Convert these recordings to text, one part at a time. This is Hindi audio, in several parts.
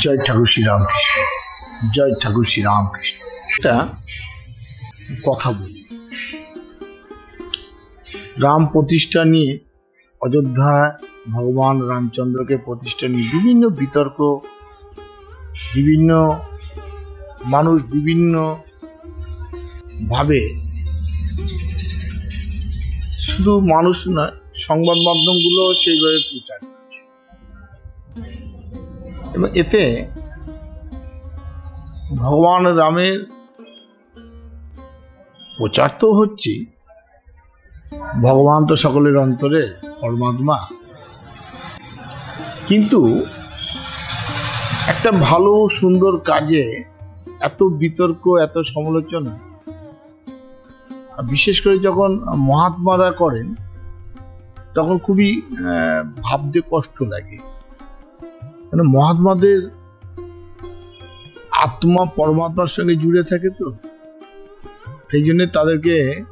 জয় ঠাকুর শ্রীরামকৃষ্ণ, জয় ঠাকুর শ্রীরামকৃষ্ণ। এটা কথা বলি। রাম প্রতিষ্ঠা নিয়ে অযোধ্যায় ভগবান রামচন্দ্রকে প্রতিষ্ঠা নিয়ে বিভিন্ন বিতর্ক, বিভিন্ন মানুষ বিভিন্ন ভাবে শুধু মানুষ নয়, সংবাদ মাধ্যমগুলো সেইভাবে প্রচার এবং এতে ভগবান রামের প্রচার তো হচ্ছে ভগবান তো সকলের অন্তরে পরমাত্মা। কিন্তু একটা ভালো, সুন্দর কাজে এত বিতর্ক, এত সমালোচনা বিশেষ করে যখন মহাত্মারা করেন, তখন খুবই ভাবতে কষ্ট লাগে। মানে মহাত্মাদের আত্মা পরমাত্মার সঙ্গে জুড়ে থাকে তো? সেই জন্য তাদেরকে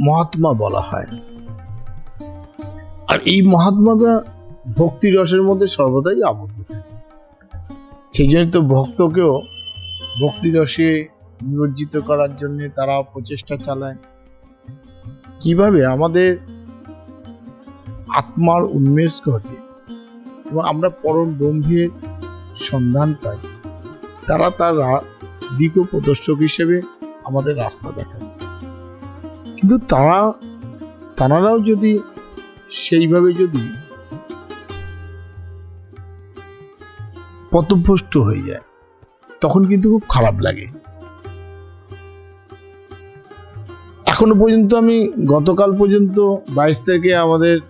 মহাত্মা বলা হয়। আর এই মহাত্মারা ভক্তি রসের মধ্যে সর্বদাই আবদ্ধ থাকে। সেই জন্য তো ভক্তকেও ভক্তি রসে নিমজ্জিত করার জন্য তারা প্রচেষ্টা চালায়। কীভাবে আমাদের আত্মার উন্মেষ ঘটে এবং আমরা পরম ব্রহ্মের সন্ধান পাই। তারা তার দিক প্রদর্শক হিসেবে আমাদের রাস্তা দেখায়। কিন্তু তারা তারাও যদি সেইভাবে যদি পথভ্রষ্ট হয়ে যায়, তখন কিন্তু খুব খারাপ লাগে। এখনও পর্যন্ত আমি গতকাল পর্যন্ত বাইশ তারিখে আমাদের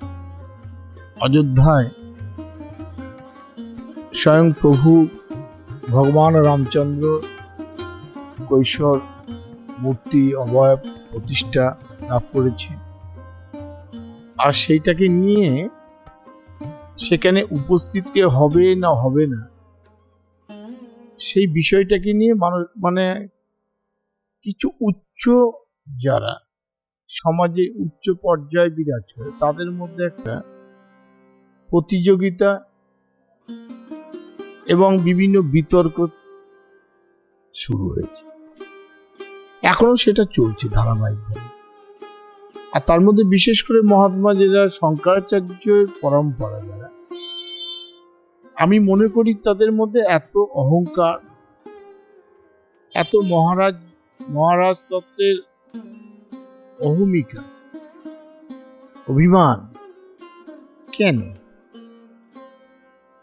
অযোধ্যায় স্বয়ং প্রভু ভগবান রামচন্দ্র কৈশোর মূর্তি অবয়ব প্রতিষ্ঠা লাভ করেছে। আর সেইটাকে নিয়ে সেখানে উপস্থিত কে হবে না হবে না, সেই বিষয়টাকে নিয়ে মানুষ মানে কিছু উচ্চ যারা সমাজে উচ্চ পর্যায়ে বিরাজ করে, তাদের মধ্যে একটা প্রতিযোগিতা এবং বিভিন্ন বিতর্ক শুরু হয়েছে। এখনও সেটা চলছে ধারাবাহিকভাবে। আর তার মধ্যে বিশেষ করে মহাত্মা যারা শঙ্করাচার্যের পরম্পরা যারা, আমি মনে করি তাদের মধ্যে এত অহংকার, এত মহারাজ মহারাজ তত্ত্বের অহমিকা, অভিমান, কেন?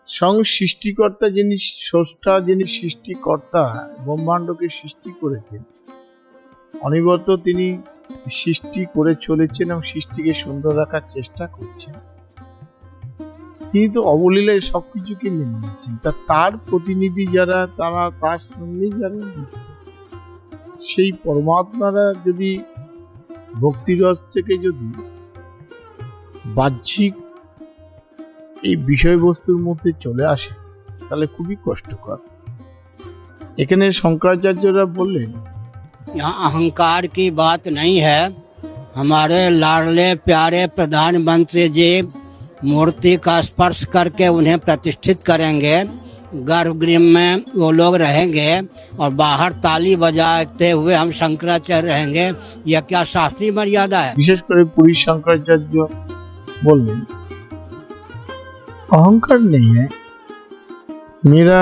সং সৃষ্টিকর্তা যিনি স্রষ্টা, যিনি সৃষ্টিকর্তা, ব্রহ্মাণ্ডকে সৃষ্টি করেছেন, অনিবর্ত তিনি সৃষ্টি করে চলেছেন এবং সৃষ্টিকে সুন্দর রাখার চেষ্টা করছেন। তিনি তো অবলীলায় সবকিছুকে মেনে নিচ্ছেন তা তার প্রতিনিধি যারা, তারা তার সঙ্গেই যারা সেই পরমাত্মারা যদি ভক্তিরস থেকে যদি বাহ্যিক এই বিষয়বস্তুর মধ্যে চলে আসে তাহলে খুবই কষ্টকর এখানে শঙ্করাচার্যরা বললেন यहाँ अहंकार की बात नहीं है हमारे लाडले प्यारे प्रधानमंत्री जी मूर्ति का स्पर्श करके उन्हें प्रतिष्ठित करेंगे गर्भगृह में वो लोग रहेंगे और बाहर ताली बजाते हुए हम शंकराचार्य रहेंगे यह क्या शास्त्रीय मर्यादा है বিশেষ করে পুরী শঙ্করাচার্য বললেন अहंकार नहीं है। मेरा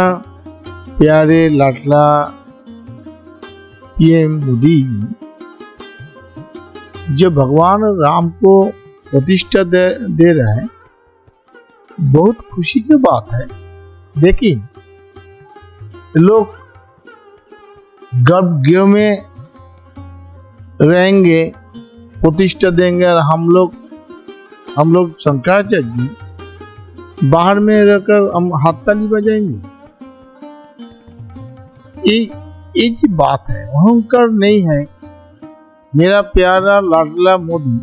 प्यारे लाडला पीएम मोदी जो भगवान राम को प्रतिष्ठा दे, दे रहे हैं बहुत खुशी की बात है। लेकिन लोग गर्भगृह में रहेंगे प्रतिष्ठा देंगे और हम लोग हम लोग शंकराचार्य जी बाहर में रहकर हम हाथ ताली बजाएँगे। ये एक ही बात है, अहंकार नहीं है। मेरा प्यारा लाडला मोदी,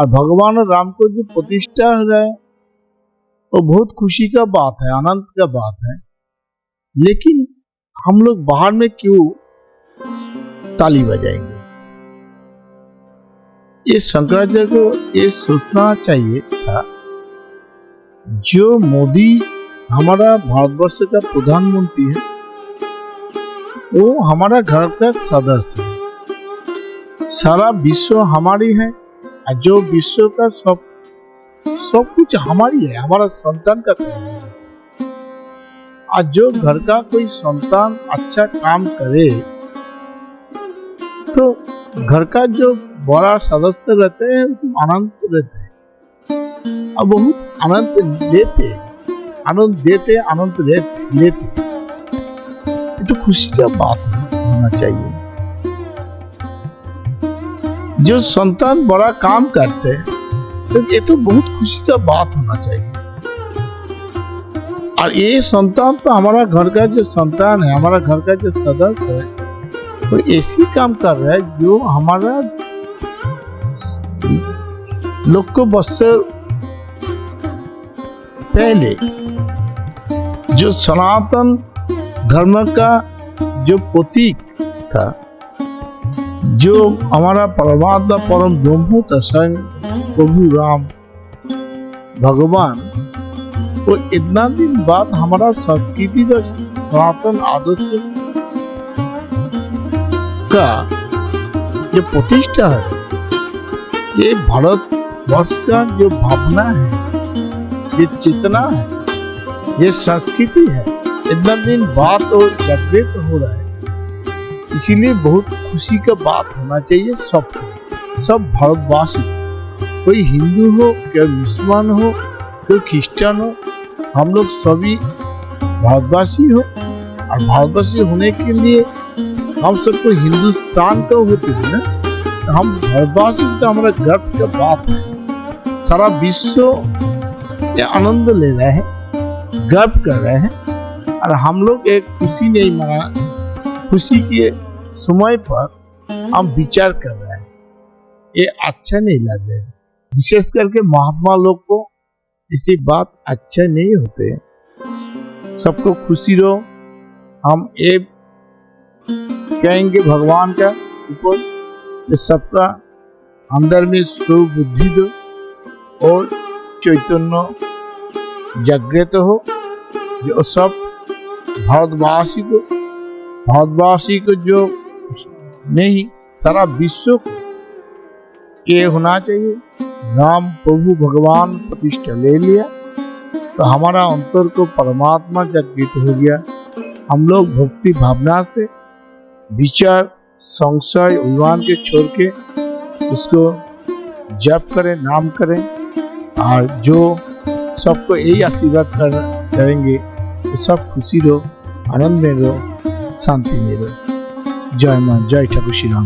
और भगवान राम को जो प्रतिष्ठा हो रहा है, वो बहुत खुशी का बात है, आनंद का बात है। लेकिन हम लोग बाहर में क्यों ताली बजाएँगे? ये शंकराचार्य को ये सोचना चाहिए था। जो मोदी हमारा भारतवर्ष का प्रधानमंत्री है, वो हमारा घर का सदस्य है। सारा विश्व हमारी है जो विश्व का सब सब कुछ हमारी है, हमारा संतान का है। और जो घर का कोई संतान अच्छा काम करे तो घर का जो बड़ा सदस्य रहते हैं आनंद रहते हैं। और बहुत आनंद लेते आनंद देते, आनंद लेते। ये तो खुशी का बात होना चाहिए। जो संतान बड़ा काम करते तो ये तो बहुत खुशी का बात होना चाहिए। और ये संतान तो हमारा घर का जो संतान है, हमारा घर का जो सदस्य है, वो तो ऐसी काम कर रहा है जो हमारा लोग को बस्से पहले, जो सनातन धर्म का जो प्रतीक था, जो हमारा परमात्मा परम ब्रह्म स्वयं प्रभु राम, भगवान, वो इतना दिन बाद हमारा संस्कृति का सनातन आदर्श का जो प्रतिष्ठा है, ये भारत वर्ष का जो भावना है ये चेतना है, ये संस्कृति है, इतना दिन बाद तो जागृत हो रहा है। इसीलिए बहुत खुशी का बात होना चाहिए सबको, सब भारतवासी। कोई हिंदू हो, कोई मुसलमान हो, कोई क्रिश्चियन हो, हम लोग सभी भारतवासी हो। और भारतवासी होने के लिए हम सबको हिंदुस्तान का होते हैं ना तो हम भारतवासी तो हमारा गर्व का बात है। सारा विश्व आनंद ले रहे हैं, गर्व कर रहे हैं। और हम लोग एक खुशी नहीं मना, खुशी के समय पर हम विचार कर रहे हैं। ये अच्छा नहीं लग रहा है। विशेष करके महात्मा लोग को ऐसी बात अच्छा नहीं होते। सबको खुशी रहो हम ये कहेंगे भगवान का ऊपर सबका अंदर में सुबुद्धि दो और चैतन्य जागृत हो, जो सब भारतवासी को भारतवासी को जो नहीं, सारा विश्व को ये होना चाहिए। राम प्रभु भगवान प्रतिष्ठा ले लिया तो हमारा अंतर को परमात्मा जागृत हो गया। हम लोग भक्ति भावना से विचार, संशय अभिमान के छोड़ के उसको जप करें, नाम करें। और जो सबको यही आशीर्वाद कर, करेंगे कि सब खुशी रहो आनंद में रहो शांति में रहो जय माँ जय ठाकुर श्री राम